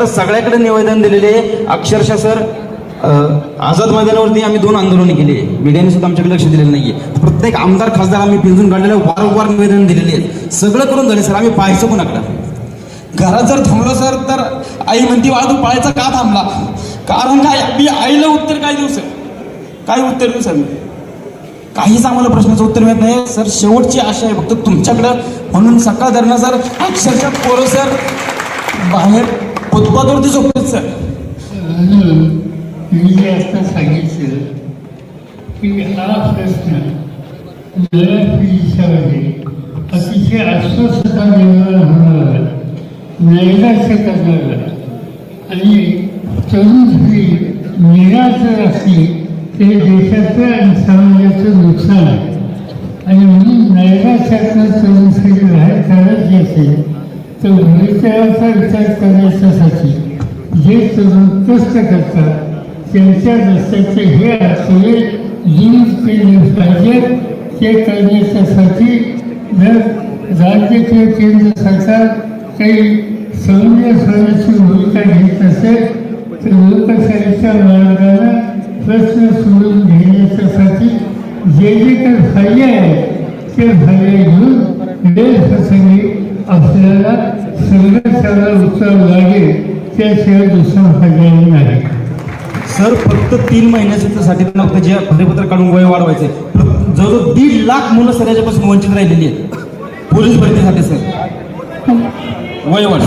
तर सगळ्याकडे निवेदन दिलेले अक्षरशः सर आझाद मैदानावरती आम्ही दोन आंदोलने केली मीडियाने सुद्धा आमच्याकडे लक्ष दिलेलं नाहीये. प्रत्येक आमदार खासदार आम्ही पिंजून काढलेले वारंवार निवेदन दिलेले आहेत. सगळं करून झाले सर. आम्ही पाहायचं कोणाकडं? घरात जर थांबलो सर तर आई म्हणती बाळा तू का थांबला? कारण काय मी आईला उत्तर काय देऊ सर? काय उत्तर देऊ सर मी? काहीच आम्हाला प्रश्नाचं उत्तर मिळत नाही. सर शेवटची आशा आहे. फक्त तुमच्याकडं. म्हणून सकाळ धरणं सर. अक्षरशः पोरं सर बाहेर फुटपाथवरती झोपतात सर. मी जे आता सांगितलं की हा प्रश्न नळपिढीच्यामध्ये अतिशय अस्वस्थता निर्माण होणार नैराश्य करणारा आणि तरुण पिढी निराश असली ते देशाचं आणि समाजाचं नुकसान आहे. आणि म्हणून नैराश्यातनं तरुण पिढी बाहेर काढायची असेल तर भविष्याचा विचार करण्याच्यासाठी जे तरुण कष्ट करतात त्यांच्या रस्त्याचे हे अडथळे दूर केले पाहिजेत ते करण्याच्यासाठी जर राज्य किंवा केंद्र सरकार काही समंजस भूमिका घेत असेल तर लोकशाहीच्या मार्गाने प्रश्न सोडून घेण्याच्यासाठी जे जे काही फायदे आहेत ते फायदे घेऊन वेळप्रसंगी आपल्याला संघर्षाला उत्तर लागेल त्याशिवाय दुसरा पर्याय नाही सर फक्त तीन महिन्यासाठी त्यांना फक्त जे पत्र काढून वय वाढवायचे जवळजवळ दीड लाख मुलं सर याच्यापासून वंचित राहिलेली आहेत. पोलीस भरतीसाठी सर. वय वाढ.